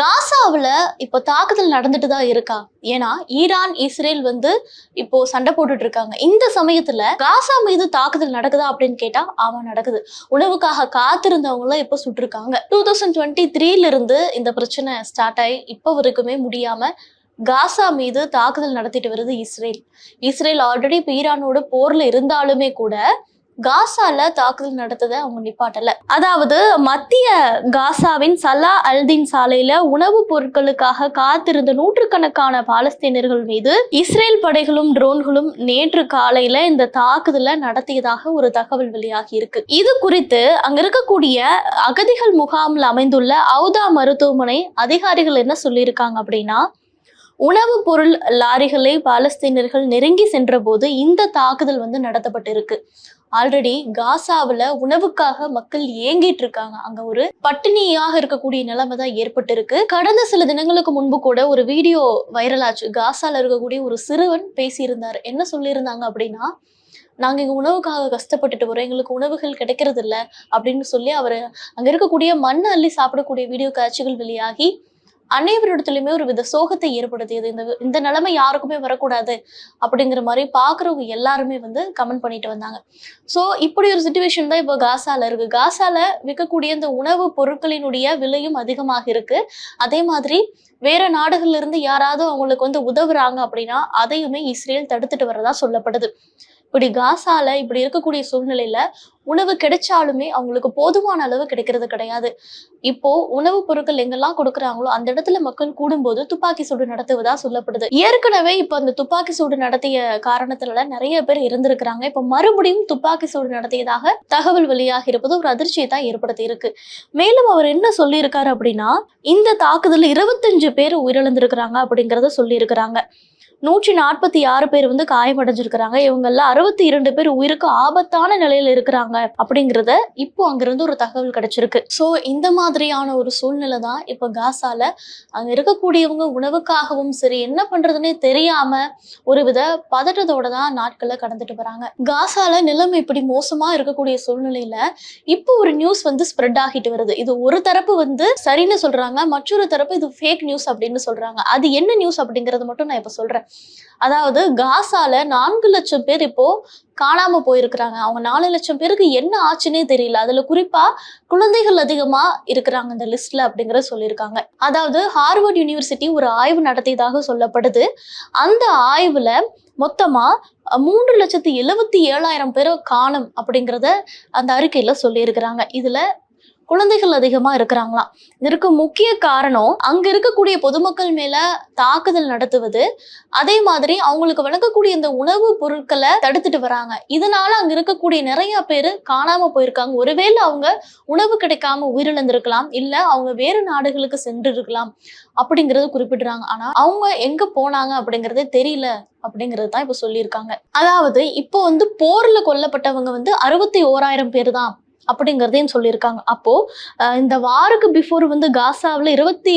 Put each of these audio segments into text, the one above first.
காசாவில் இப்போ தாக்குதல் நடந்துட்டு தான் இருக்கா? ஏன்னா ஈரான் இஸ்ரேல் வந்து இப்போ சண்டை போட்டுட்டு இருக்காங்க. இந்த சமயத்துல காசா மீது தாக்குதல் நடக்குதா அப்படின்னு கேட்டா ஆமா நடக்குது. உணவுக்காக காத்திருந்தவங்களும் இப்போ சுட்டிருக்காங்க. டூ தௌசண்ட் டுவெண்ட்டி த்ரீல இருந்து இந்த பிரச்சனை ஸ்டார்ட் ஆகி இப்போ வரைக்குமே முடியாம காசா மீது தாக்குதல் நடத்திட்டு வருது இஸ்ரேல். இஸ்ரேல் ஆல்ரெடி இப்போ ஈரானோட போர்ல இருந்தாலுமே கூட காசால தாக்குதல் நடத்ததை அவங்க நிப்பாட்டல. அதாவது மத்திய காசாவின் சலா அல்தீன் சாலையில உணவுப் பொருட்களுக்காக காத்திருந்த நூற்றுக்கணக்கான பாலஸ்தீனர்கள் மீது இஸ்ரேல் படைகளும் ட்ரோன்களும் நேற்று காலையில இந்த தாக்குதலை நடத்தியதாக ஒரு தகவல் வெளியாகி இருக்கு. இது குறித்து அங்க இருக்கக்கூடிய அகதிகள் முகாமில் அமைந்துள்ள அவுதா மருத்துவமனை அதிகாரிகள் என்ன சொல்லியிருக்காங்க அப்படின்னா உணவுப் பொருள் லாரிகளை பாலஸ்தீனர்கள் நெருங்கி சென்றபோது இந்த தாக்குதல் வந்து நடத்தப்பட்டிருக்கு. ஆல்ரெடி காசாவுல உணவுக்காக மக்கள் ஏங்கிட்டு இருக்காங்க. அங்க ஒரு பட்டினியாக இருக்கக்கூடிய நிலைமை தான் ஏற்பட்டிருக்கு. கடந்த சில தினங்களுக்கு முன்பு கூட ஒரு வீடியோ வைரல் ஆச்சு காசால இருக்கக்கூடிய ஒரு சிறுவன் பேசியிருந்தார். என்ன சொல்லியிருந்தாங்க அப்படின்னா நாங்க இங்கே உணவுக்காக கஷ்டப்பட்டுட்டு வரோம். எங்களுக்கு உணவுகள் கிடைக்கிறது இல்லை அப்படின்னு சொல்லி அவர் அங்க இருக்கக்கூடிய மண் அள்ளி சாப்பிடக்கூடிய வீடியோ காட்சிகள் வெளியாகி அனைவரிடத்துலயுமே ஒரு வித சோகத்தை ஏற்படுத்தியது. இந்த இந்த நிலைமை யாருக்குமே வரக்கூடாது அப்படிங்கிற மாதிரி பாக்குறவங்க எல்லாருமே வந்து கமெண்ட் பண்ணிட்டு வந்தாங்க. ஸோ இப்படி ஒரு சுச்சுவேஷன் தான் இப்போ காசால இருக்கு. காசால விற்கக்கூடிய இந்த உணவு பொருட்களினுடைய விலையும் அதிகமாக இருக்கு. அதே மாதிரி வேற நாடுகள்ல இருந்து யாராவது அவங்களுக்கு வந்து உதவுறாங்க அப்படின்னா அதையுமே இஸ்ரேல் தடுத்துட்டு வரதா சொல்லப்படுது. இப்படி காசால இப்படி இருக்கக்கூடிய சூழ்நிலையில உணவு கிடைச்சாலுமே அவங்களுக்கு போதுமான அளவு கிடைக்கிறது கிடையாது. இப்போ உணவுப் பொருட்கள் எங்கெல்லாம் கொடுக்குறாங்களோ அந்த இடத்துல மக்கள் கூடும்போது துப்பாக்கி சூடு நடத்துவதா சொல்லப்படுது. ஏற்கனவே இப்போ அந்த துப்பாக்கி சூடு நடத்திய காரணத்துல நிறைய பேர் இருந்திருக்கிறாங்க. இப்போ மறுபடியும் துப்பாக்கி சூடு நடத்தியதாக தகவல் வெளியாக இருப்பது ஒரு அதிர்ச்சியை தான் ஏற்படுத்தி இருக்கு. மேலும் அவர் என்ன சொல்லியிருக்காரு அப்படின்னா இந்த தாக்குதல் இருபத்தஞ்சு பேர் உயிரிழந்திருக்கிறாங்க அப்படிங்கிறத சொல்லியிருக்கிறாங்க. நூற்றி நாற்பத்தி ஆறு பேர் வந்து காயமடைஞ்சிருக்கிறாங்க. இவங்கெல்ல அறுபத்தி இரண்டு பேர் உயிருக்கு ஆபத்தான நிலையில இருக்கிறாங்க அப்படிங்கிறத இப்போ அங்கிருந்து ஒரு தகவல் கிடைச்சிருக்கு. ஸோ இந்த மாதிரியான ஒரு சூழ்நிலை தான் இப்போ காசால அங்க இருக்கக்கூடியவங்க உணவுக்காகவும் சரி என்ன பண்றதுன்னே தெரியாம ஒரு வித பதட்டத்தோட தான் நாட்களை கடந்துட்டு வராங்க. காசால நிலைமை இப்படி மோசமா இருக்கக்கூடிய சூழ்நிலையில இப்போ ஒரு நியூஸ் வந்து ஸ்ப்ரெட் ஆகிட்டு வருது. இது ஒரு தரப்பு வந்து சரின்னு சொல்றாங்க மற்றொரு தரப்பு இது ஃபேக் நியூஸ் அப்படின்னு சொல்றாங்க. அது என்ன நியூஸ் அப்படிங்கறது மட்டும் நான் இப்ப சொல்றேன். அதாவது காசால நான்கு லட்சம் பேர் இப்போ காணாம போயிருக்கிறாங்க. அவங்க நாலு லட்சம் பேருக்கு என்ன ஆச்சுன்னே தெரியல. அதுல குறிப்பா குழந்தைகள் அதிகமா இருக்கிறாங்க இந்த லிஸ்ட்ல அப்படிங்கிற சொல்லியிருக்காங்க. அதாவது ஹார்வர்ட் யூனிவர்சிட்டி ஒரு ஆய்வு நடத்தியதாக சொல்லப்படுது. அந்த ஆய்வுல மொத்தமா மூன்று லட்சத்தி எழுவத்தி ஏழாயிரம் பேரை காணும் அப்படிங்கிறத அந்த அறிக்கையில சொல்லியிருக்கிறாங்க. இதுல குழந்தைகள் அதிகமா இருக்கிறாங்களாம் இதற்கு முக்கிய காரணம் அங்க இருக்கக்கூடிய பொதுமக்கள் மேல தாக்குதல் நடத்துவது. அதே மாதிரி அவங்களுக்கு வழங்கக்கூடிய இந்த உணவு பொருட்களை தடுத்துட்டு வராங்க. இதனால அங்க இருக்கக்கூடிய நிறைய பேர் காணாம போயிருக்காங்க. ஒருவேளை அவங்க உணவு கிடைக்காம உயிரிழந்திருக்கலாம் இல்ல அவங்க வேறு நாடுகளுக்கு சென்று இருக்கலாம் அப்படிங்கறது குறிப்பிடுறாங்க. ஆனா அவங்க எங்க போனாங்க அப்படிங்கறதே தெரியல அப்படிங்கிறது தான் இப்போ சொல்லியிருக்காங்க. அதாவது இப்போ வந்து போர்ல கொல்லப்பட்டவங்க வந்து அறுபத்தி ஓராயிரம் பேர் தான். அப்படிங்கிறதையும் சொல்லியிருக்காங்க. அப்போ இந்த வாருக்கு பிஃபோர் வந்து காசாவில் இருபத்தி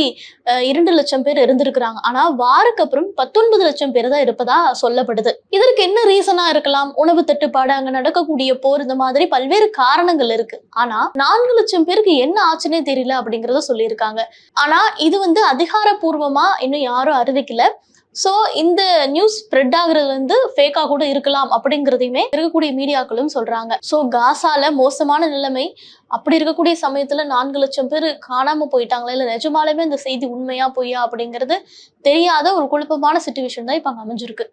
இரண்டு லட்சம் பேர் இருந்திருக்கிறாங்க. ஆனால் வாருக்கு அப்புறம் பத்தொன்பது லட்சம் பேர் தான் இருப்பதா சொல்லப்படுது. இதற்கு என்ன ரீசனா இருக்கலாம்? உணவு தட்டுப்பாடு அங்கே நடக்கக்கூடிய போர் இந்த மாதிரி பல்வேறு காரணங்கள் இருக்கு. ஆனா நான்கு லட்சம் பேருக்கு என்ன ஆச்சுன்னே தெரியல அப்படிங்கிறத சொல்லியிருக்காங்க. ஆனா இது வந்து அதிகாரப்பூர்வமா இன்னும் யாரும் அறிவிக்கல. ஸோ இந்த நியூஸ் ஸ்ப்ரெட் ஆகுறது வந்து ஃபேக்கா கூட இருக்கலாம் அப்படிங்கிறதையுமே இருக்கக்கூடிய மீடியாக்களும் சொல்றாங்க. ஸோ காசால மோசமான நிலைமை அப்படி இருக்கக்கூடிய சமயத்துல நான்கு லட்சம் பேர் காணாம போயிட்டாங்களா? இல்ல நிஜமாலுமே இந்த செய்தி உண்மையா பொய்யா அப்படிங்கிறது தெரியாத ஒரு குழப்பமான சுச்சுவேஷன் தான் இப்போ அங்க அமைஞ்சிருக்கு.